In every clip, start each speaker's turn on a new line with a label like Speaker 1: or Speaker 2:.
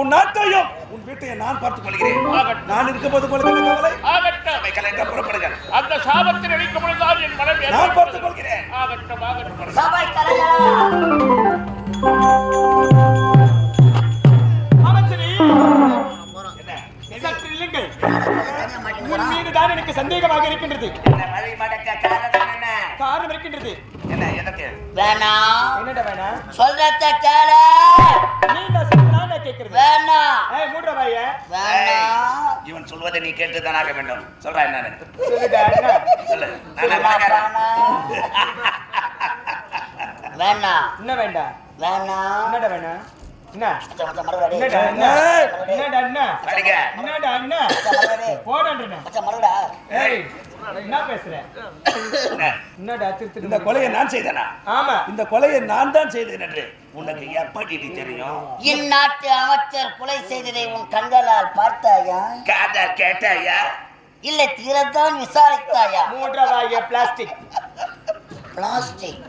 Speaker 1: உன் நாட்டையும் உன் வீட்டையும் நான் பார்த்துக் கொள்கிறேன். நான் இருக்கும்போது உங்களுக்கு என்ன கவலை?
Speaker 2: ஆகட்டும்.
Speaker 1: புறப்படுங்கள்.
Speaker 2: அந்த சாபத்தில் அழிக்க முடிந்தால் என் மனம்
Speaker 1: நான். பார்த்துக் கொள்கிறேன்.
Speaker 2: ஆகட்டும் ஆகட்டும்.
Speaker 3: சபை தலைவரா
Speaker 4: அமைச்சரே
Speaker 1: என்ன?
Speaker 4: சற்று இல்லுங்கள்
Speaker 3: தனியா மாட்டேங்கிறான்.
Speaker 4: உன் மீது தான் எனக்கு சந்தேகமாக இருக்கின்றது.
Speaker 1: என்ன மழை மடக்க காரணம் என்ன?
Speaker 4: காரணம் இருக்கின்றது.
Speaker 1: என்ன எதற்கு?
Speaker 3: வேணாம்.
Speaker 4: என்னடா வேணா?
Speaker 3: சொல்றத கேளு.
Speaker 4: கேட்கறது
Speaker 3: வேணாம்
Speaker 4: ஏய் மூடுற
Speaker 1: இவன் சொல்வதை நீ கேட்டுதான் ஆக வேண்டும். சொல்றா என்னன்னு.
Speaker 4: சொல்லுடா என்ன?
Speaker 1: சொல்லு.
Speaker 3: வேணாம்
Speaker 4: என்ன வேண்டாம்
Speaker 3: வேணாம்
Speaker 4: என்னடா வேணா? என்ன?
Speaker 3: மச்சான், மச்சான், மறுபடி.
Speaker 4: என்னடா என்ன?
Speaker 1: ஏய்.
Speaker 4: என்னடா என்ன?
Speaker 1: அடிங்க.
Speaker 4: என்ன
Speaker 3: மச்சான், மறுபடி.
Speaker 4: போடான்றன
Speaker 3: மச்சான், மறுபடிடா.
Speaker 4: ஏய் என்ன பேசுற?
Speaker 1: என்ன?
Speaker 4: என்னடா திருத்து
Speaker 1: இந்த கொலையை நான் செய்தேனா?
Speaker 4: ஆமா.
Speaker 1: இந்த கொலையை நான் தான் செய்தேன் என்று உனக்கு எப்படி தெரியும்?
Speaker 3: இந்நாட்டு அமைச்சர் கொலை செய்ததை உன் கண்களால் பார்த்தாயா?
Speaker 1: காதா கேட்டாயா?
Speaker 3: இல்லை தீரத்தான் விசாரித்தாயா?
Speaker 4: மூடுற வாய பிளாஸ்டிக்.
Speaker 3: பிளாஸ்டிக்.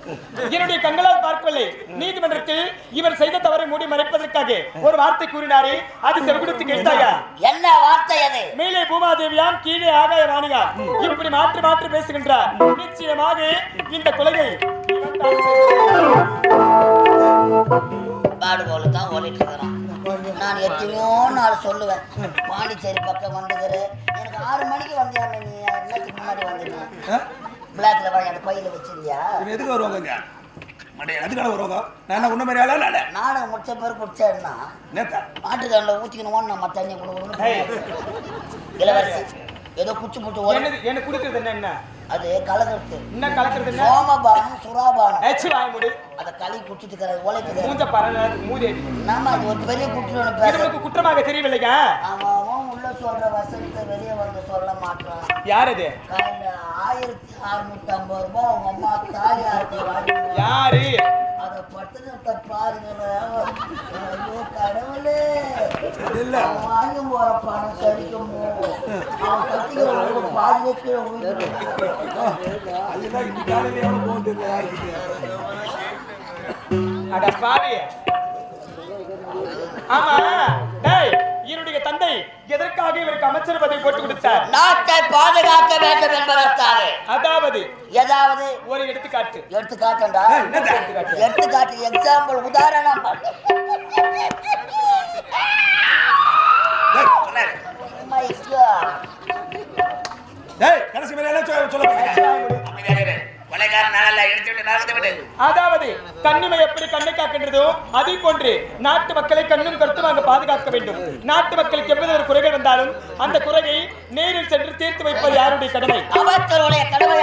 Speaker 4: என்னுடைய கண்களால் பார்க்கவில்லை. நீதிமன்றத்தில் இவர் செய்த தவறை மூடி மறைப்பதற்காக ஒரு வார்த்தை கூறினாரே அது செவிடுத்து கேட்டாயா
Speaker 3: என்ன? வார்த்தை அது?
Speaker 4: மேலே பூமாதேவியாம் கீழே ஆகாய வாணிகா இப்படி மாற்றி மாற்றி பேசுகின்றார். நிச்சயமாக இந்த கொலையை.
Speaker 3: பாடு போல தான் ஓடிட்டு இருக்கிறான். நான் எத்தனையோ நாள் சொல்லுவேன். பாண்டிச்சேரி பக்கம் வந்துக்கிற எனக்கு ஆறு மணிக்கு வந்தியா நீ? என்னத்துக்கு முன்னாடி வந்துருங்க பிளாக்ல வாங்கி அந்த பையில வச்சிருந்தியா
Speaker 1: இவன் எதுக்கு வருவாங்க மண்டே எதுக்கான வருவாங்க? நான் என்ன உன்ன மாதிரி ஆளா நானே
Speaker 3: நாடகம் முடிச்ச பேர் குடிச்சேன்னா?
Speaker 1: நேத்தா?
Speaker 3: மாட்டுக்காரில் ஊற்றிக்கணுமோன்னு நம்ம தண்ணி கொடுக்கணும்
Speaker 4: ஏய்,
Speaker 3: இளவரசி ஏதோ குச்சி போட்டு ஓட.
Speaker 4: என்னது என்ன குடிக்கிறது என்ன என்ன?
Speaker 3: அது கலக்கிறது.
Speaker 4: என்ன கலக்கிறது
Speaker 3: சோமபானம் சுறாபானம்.
Speaker 4: ஏச்சு வாய முடி.
Speaker 3: அதை களி குடிச்சிட்டு இருக்கிற உழைக்குது.
Speaker 4: மூஞ்ச பரல மூதேவி
Speaker 3: நாம அது ஒரு பெரிய குட்டியோட
Speaker 4: இது
Speaker 3: பேச
Speaker 4: உனக்கு குற்றமாக தெரியவில்லையா?
Speaker 3: அவன் அவன் உள்ள சொல்ற வசனத்தை வெளியே வந்து சொல்ல மாட்டான்.
Speaker 4: யார்
Speaker 3: காலைல ஆயிரத்தி அறுநூத்தி ஐம்பது ரூபாய் அவங்க அம்மா தாலி
Speaker 4: யாரு?
Speaker 3: அதை பட்டணத்தை பாருங்க கடவுளே.
Speaker 1: இல்ல.
Speaker 3: வாங்கி போற பணம் சரிக்கும்? அவன் கட்டிக்கிற பாதி வைக்கிற உயிர்.
Speaker 1: அதுதான் இன்னைக்கு காலையில எவ்வளவு போகுது
Speaker 4: அட பாவி ஆமா. டேய். தந்தை எதற்காக இவருக்கு அமைச்சர் பதவி போட்டு கொடுத்தார்?
Speaker 3: நாட்டை பாதுகாக்க வேண்டும் என்பதற்காக
Speaker 4: அதாவது
Speaker 3: ஏதாவது
Speaker 4: ஒரு எடுத்துக்காட்டு.
Speaker 3: எடுத்து காட்டண்டா
Speaker 1: ஏய், என்னது?
Speaker 3: எடுத்து காட்டு எக்ஸாம்பிள் உதாரணம்.
Speaker 1: டேய், கடைசி எல்லாம் சொல்ல
Speaker 4: அதாவது கண்ணிமை எப்படி கண்ணை காக்கின்றதோ அதே போன்று நாட்டு மக்களை கண்ணும் கருத்துமாக பாதுகாக்க வேண்டும். நாட்டு மக்களுக்கு எவ்வளவு ஒரு குறைகள் வந்தாலும் அந்த குறையை நேரில் சென்று தீர்த்து வைப்பது யாருடைய கடமை?
Speaker 3: அமைச்சருடைய கடமை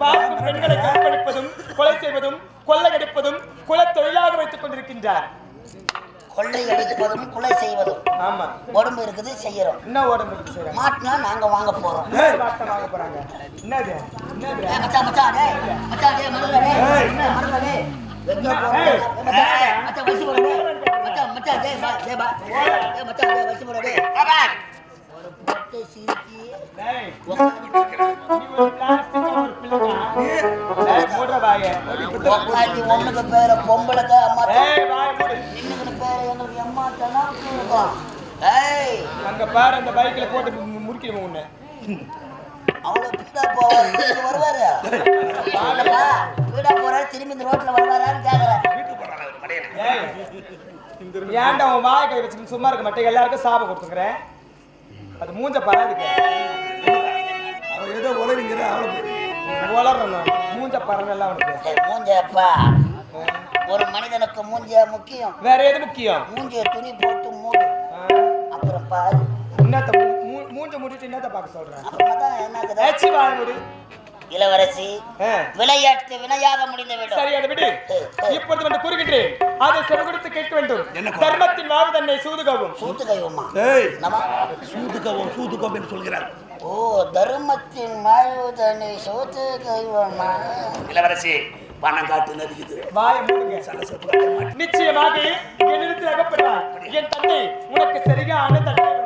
Speaker 4: பார்க்கும் பெண்களை கற்பழிப்பதும் கொலை செய்வதும் கொள்ளையடிப்பதும் குல தொழிலாக வைத்துக் கொண்டிருக்கின்றார்.
Speaker 3: கொள்ளை அடிப்பதும் கொலை செய்வதும்.
Speaker 4: ஆமா.
Speaker 3: உடம்பு இருக்குது செய்யறோம்.
Speaker 4: என்ன உடம்பு
Speaker 3: மாட்டினா நாங்க வாங்க போறோம்.
Speaker 4: வாங்க போறாங்க? என்னது?
Speaker 3: மச்சான் மச்சான் டேய் மச்சான் டேய் மருதா டேய்
Speaker 1: ஏய்.
Speaker 3: டேய் எங்க போற மச்சான் மச்சான் வயசு போற டேய் மச்சான் மச்சான் டேய் பா டேய் பா டேய் மச்சான் டேய் வயசு போற டேய் ஒரு பொட்டை சீக்கி
Speaker 4: டேய், நீ ஒரு ஒரு டேய்,
Speaker 3: பேர அம்மா பேர எங்களுக்கு அம்மா இருக்கும்
Speaker 4: அங்க பாரு அந்த பைக்ல போட்டு முறுக்கிடுவோம் உன்னை
Speaker 3: அவ்வளவு பீடா போவாரு வருவாரு. பீடா போறாரு திரும்பி இந்த ரோட்ல வருவாரான்னு கேக்குறேன்
Speaker 4: ஏன்டா உன் வாயை கை சும்மா இருக்க மாட்டேன்? எல்லாருக்கும் சாபம் கொடுத்துக்கிறேன். அது மூஞ்ச பராதுக்கு.
Speaker 1: அவன் ஏதோ உளறிங்கிற அவளை போய்.
Speaker 4: வளரணும் மூஞ்ச பரவெல்லாம் அவனுக்கு.
Speaker 3: மூஞ்சப்பா. ஒரு மனிதனுக்கு மூஞ்சிய முக்கியம்.
Speaker 4: வேற எது முக்கியம்?
Speaker 3: மூஞ்சிய துணி போட்டு மூடு. அப்புறம் பாரு.
Speaker 4: என்னத்த மூஞ்ச மூடிட்டு என்னத்த பார்க்க சொல்றேன்?
Speaker 3: இளவரசி விளையாட்டு வினையாக முடிந்து விடும்.
Speaker 4: சரி அதை விடு. இப்பொழுது வந்து கூறுகின்றேன். அதை செவிகொடுத்து கேட்க வேண்டும்? தர்மத்தின் வாழ்வு தன்னை சூதுகவும்
Speaker 3: நம்ம
Speaker 1: சூதுக்கவும் சூதுக்கவும் என்று சொல்கிறார்.
Speaker 3: ஓ தர்மத்தின் வாழ்வுதனை சோத்து கைவம்மா
Speaker 1: இளவரசி பணம் காட்டு நதிக்குது
Speaker 4: வாய. நிச்சயமாக என்னிடத்தில் அகப்படுவார் என் தந்தை உனக்கு சரியான தண்டனை.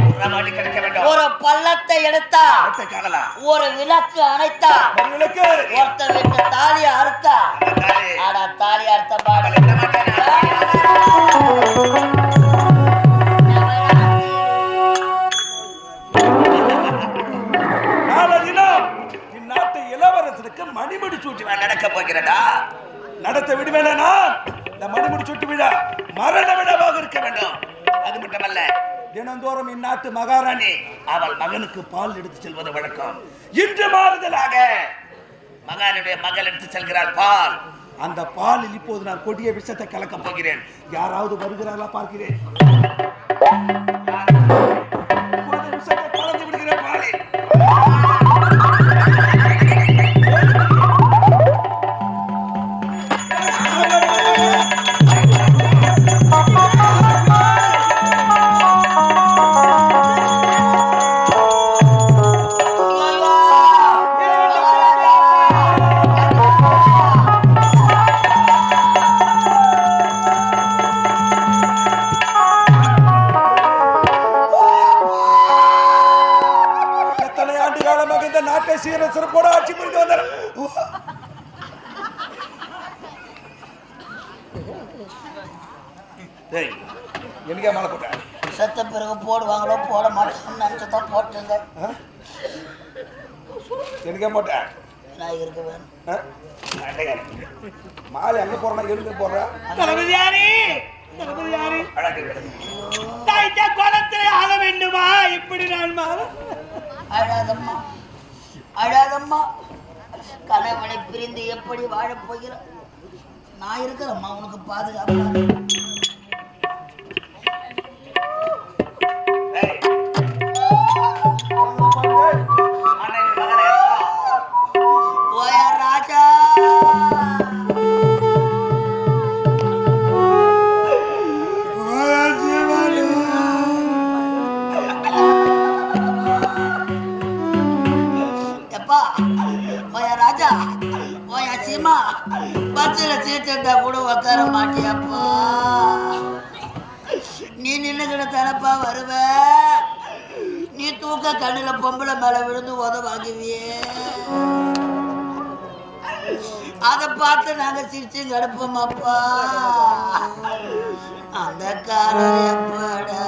Speaker 1: மாடி கிடைக்க வேண்டும்.
Speaker 3: ஒரு பள்ளத்தை எடுத்தா ஒரு விளக்கு அணைத்தா ஒருத்த வீட்டு தாலி அறுத்தா. ஆடா தாலி அறுத்த பாடல
Speaker 1: இளவரசனுக்கு மணிமுடி சூட்டி நடக்க போகிறடா நடத்த விடுவேனா இந்த மணிமுடி சூட்டி விழா மரண விழாவாக இருக்க வேண்டும். அது மட்டுமல்ல தினந்தோறும் இந்நாட்டு மகாராணி அவள் மகனுக்கு பால் எடுத்து செல்வது வழக்கம். இன்று மாறுதலாக மகானுடைய மகள் எடுத்து செல்கிறாள் பால். அந்த பாலில் இப்போது நான் கொடிய விஷத்தை கலக்கப் போகிறேன். யாராவது வருகிறார்களா பார்க்கிறேன். டேய் எனக்கே மாலை போட்டேன்
Speaker 3: செத்த பிறகு போடுவாங்களோ போட மாட்டோம்னு நினச்சதான் போட்டுங்க
Speaker 1: எனக்கே போட்டேன்
Speaker 3: நான் இருக்க வேணும்.
Speaker 1: மாலை அங்க போறா எழுந்து போடுறா?
Speaker 4: தளபதியாரே தளபதியாரே
Speaker 1: அழகு
Speaker 4: தாய்த்த குளத்திலே ஆக வேண்டுமா? இப்படி நான் மாற
Speaker 3: அழாதம்மா. அழாதம்மா. கணவனை பிரிந்து எப்படி வாழப் போகிற நான் இருக்கிறேம்மா உனக்கு பாதுகாப்பு? கூட உட்கார மாட்டியாப்பா நீ நின்னுக்கிட்ட தனப்பா வருவ. நீ தூக்க கண்ணில் பொம்பளை மேல விழுந்து உத வாங்குவியே. அதை பார்த்து நாங்க சிரிச்சு கிடப்போமாப்பா. அந்த காலம் எப்படா